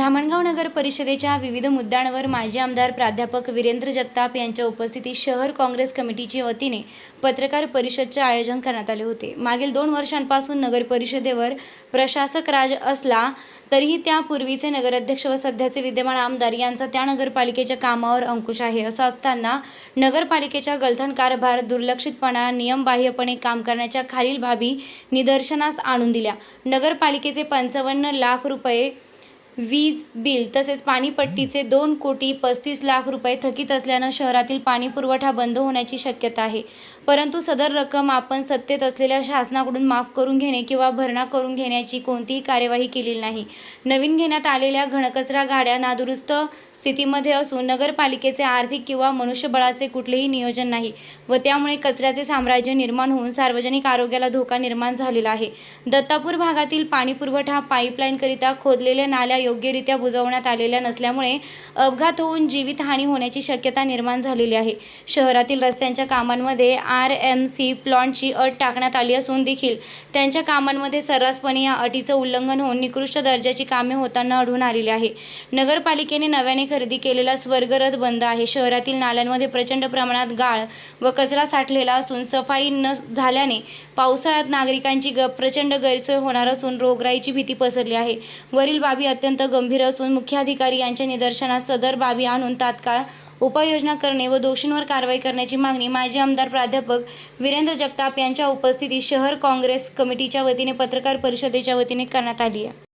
धामणगाव नगर परिषदेच्या विविध मुद्द्यांवर माजी आमदार प्राध्यापक वीरेंद्र जगताप यांच्या उपस्थितीत शहर काँग्रेस कमिटीच्या वतीने पत्रकार परिषदचे आयोजन करण्यात आले होते. मागील दोन वर्षांपासून नगर परिषदेवर प्रशासक राज असला तरीही त्यापूर्वीचे नगराध्यक्ष व सध्याचे विद्यमान आमदार यांचा त्या नगरपालिकेच्या कामावर अंकुश आहे. असं असताना नगरपालिकेच्या गलथन कारभार दुर्लक्षितपणा नियमबाह्यपणे काम करण्याच्या खालील बाबी निदर्शनास आणून दिल्या. नगरपालिकेचे पंचावन्न लाख रुपये वीज बिल तसेच पाणीपट्टीचे दोन कोटी पस्तीस लाख रुपये थकीत असल्यानं शहरातील पाणी पुरवठा बंद होण्याची शक्यता आहे. परंतु सदर रक्कम आपण सत्तेत असलेल्या शासनाकडून माफ करून घेणे किंवा भरणा करून घेण्याची कोणतीही कार्यवाही केलेली नाही. नवीन घेण्यात आलेल्या घनकचरा गाड्या नादुरुस्त स्थितीमध्ये असून नगरपालिकेचे आर्थिक किंवा मनुष्यबळाचे कुठलेही नियोजन नाही व त्यामुळे कचऱ्याचे साम्राज्य निर्माण होऊन सार्वजनिक आरोग्याला धोका निर्माण झालेला आहे. दत्तापूर भागातील पाणीपुरवठा पाईपलाईनकरिता खोदलेल्या नाल्या योग्यरित्या बुजवण्यात आलेल्या नसल्यामुळे अपघात होऊन जीवितहानी होण्याची शक्यता निर्माण झालेली आहे. शहरातील रस्त्यांच्या कामांमध्ये आर एम सी प्लॉन्टची अट टाकण्यात आली असून देखील त्यांच्या कामांमध्ये सर्रासपणे या अटीचं उल्लंघन होऊन निकृष्ट दर्जाची कामे होताना आढळून आलेली आहे. नगरपालिकेने नव्याने खरेदी केलेला स्वर्गरथ बंद आहे. शहरातील नाल्यांमध्ये प्रचंड प्रमाणात गाळ व कचरा साठलेला असून सफाई न झाल्याने पावसाळ्यात नागरिकांची ग प्रचंड गैरसोय होणार असून रोगराईची भीती पसरली आहे. वरील बाबी अत्यंत अत्यंत गंभीर असून मुख्याधिकारी यांच्या निदर्शनास सदर बाबी आणून तात्काळ उपाययोजना करणे व दोषींवर कारवाई करण्याची मागणी माजी आमदार प्राध्यापक वीरेंद्र जगताप यांच्या उपस्थितीत शहर काँग्रेस कमिटीच्या वतीने पत्रकार परिषदेच्या वतीने करण्यात आली आहे.